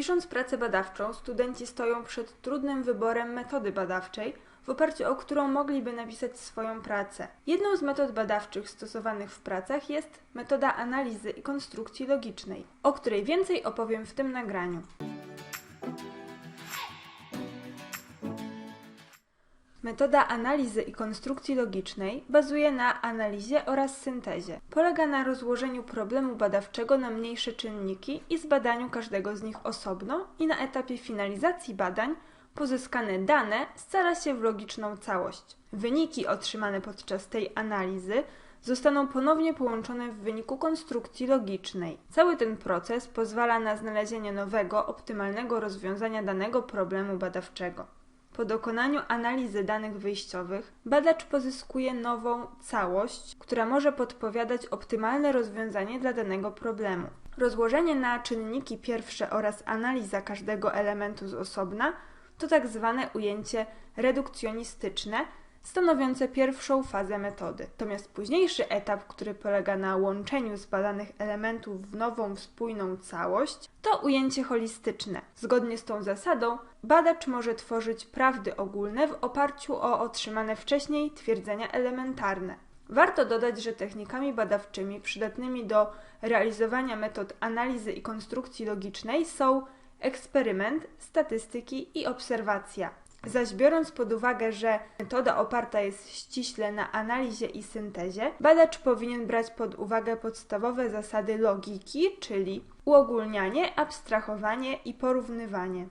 Pisząc pracę badawczą, studenci stoją przed trudnym wyborem metody badawczej, w oparciu o którą mogliby napisać swoją pracę. Jedną z metod badawczych stosowanych w pracach jest metoda analizy i konstrukcji logicznej, o której więcej opowiem w tym nagraniu. Metoda analizy i konstrukcji logicznej bazuje na analizie oraz syntezie. Polega na rozłożeniu problemu badawczego na mniejsze czynniki i zbadaniu każdego z nich osobno i na etapie finalizacji badań pozyskane dane scala się w logiczną całość. Wyniki otrzymane podczas tej analizy zostaną ponownie połączone w wyniku konstrukcji logicznej. Cały ten proces pozwala na znalezienie nowego, optymalnego rozwiązania danego problemu badawczego. Po dokonaniu analizy danych wyjściowych, badacz pozyskuje nową całość, która może podpowiadać optymalne rozwiązanie dla danego problemu. Rozłożenie na czynniki pierwsze oraz analiza każdego elementu z osobna to tak zwane ujęcie redukcjonistyczne, stanowiące pierwszą fazę metody. Natomiast późniejszy etap, który polega na łączeniu zbadanych elementów w nową spójną całość, to ujęcie holistyczne. Zgodnie z tą zasadą, badacz może tworzyć prawdy ogólne w oparciu o otrzymane wcześniej twierdzenia elementarne. Warto dodać, że technikami badawczymi przydatnymi do realizowania metod analizy i konstrukcji logicznej są eksperyment, statystyki i obserwacja. Zaś biorąc pod uwagę, że metoda oparta jest ściśle na analizie i syntezie, badacz powinien brać pod uwagę podstawowe zasady logiki, czyli uogólnianie, abstrahowanie i porównywanie.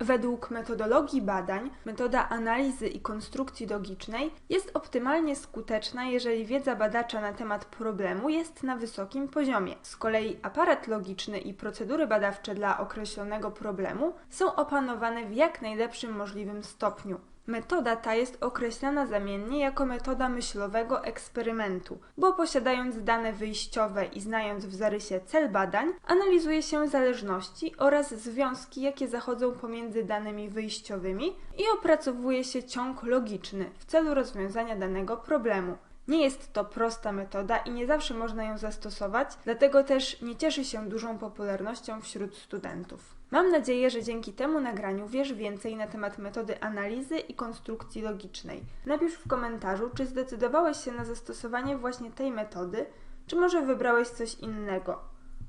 Według metodologii badań, metoda analizy i konstrukcji logicznej jest optymalnie skuteczna, jeżeli wiedza badacza na temat problemu jest na wysokim poziomie. Z kolei aparat logiczny i procedury badawcze dla określonego problemu są opanowane w jak najlepszym możliwym stopniu. Metoda ta jest określana zamiennie jako metoda myślowego eksperymentu, bo posiadając dane wyjściowe i znając w zarysie cel badań, analizuje się zależności oraz związki, jakie zachodzą pomiędzy danymi wyjściowymi i opracowuje się ciąg logiczny w celu rozwiązania danego problemu. Nie jest to prosta metoda i nie zawsze można ją zastosować, dlatego też nie cieszy się dużą popularnością wśród studentów. Mam nadzieję, że dzięki temu nagraniu wiesz więcej na temat metody analizy i konstrukcji logicznej. Napisz w komentarzu, czy zdecydowałeś się na zastosowanie właśnie tej metody, czy może wybrałeś coś innego.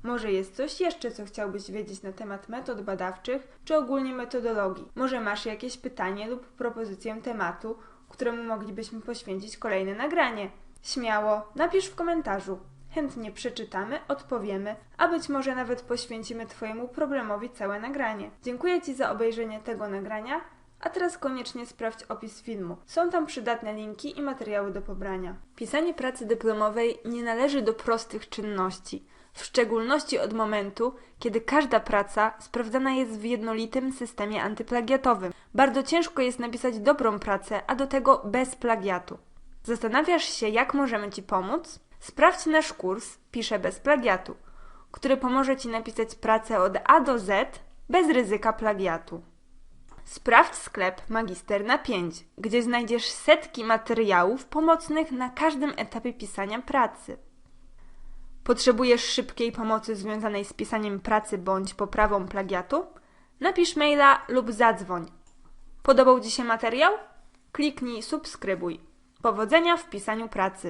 Może jest coś jeszcze, co chciałbyś wiedzieć na temat metod badawczych, czy ogólnie metodologii. Może masz jakieś pytanie lub propozycję tematu, któremu moglibyśmy poświęcić kolejne nagranie. Śmiało, napisz w komentarzu. Chętnie przeczytamy, odpowiemy, a być może nawet poświęcimy Twojemu problemowi całe nagranie. Dziękuję Ci za obejrzenie tego nagrania, a teraz koniecznie sprawdź opis filmu. Są tam przydatne linki i materiały do pobrania. Pisanie pracy dyplomowej nie należy do prostych czynności, w szczególności od momentu, kiedy każda praca sprawdzana jest w jednolitym systemie antyplagiatowym. Bardzo ciężko jest napisać dobrą pracę, a do tego bez plagiatu. Zastanawiasz się, jak możemy Ci pomóc? Sprawdź nasz kurs Piszę bez plagiatu, który pomoże Ci napisać pracę od A do Z bez ryzyka plagiatu. Sprawdź sklep Magister na 5, gdzie znajdziesz setki materiałów pomocnych na każdym etapie pisania pracy. Potrzebujesz szybkiej pomocy związanej z pisaniem pracy bądź poprawą plagiatu? Napisz maila lub zadzwoń. Podobał Ci się materiał? Kliknij subskrybuj. Powodzenia w pisaniu pracy.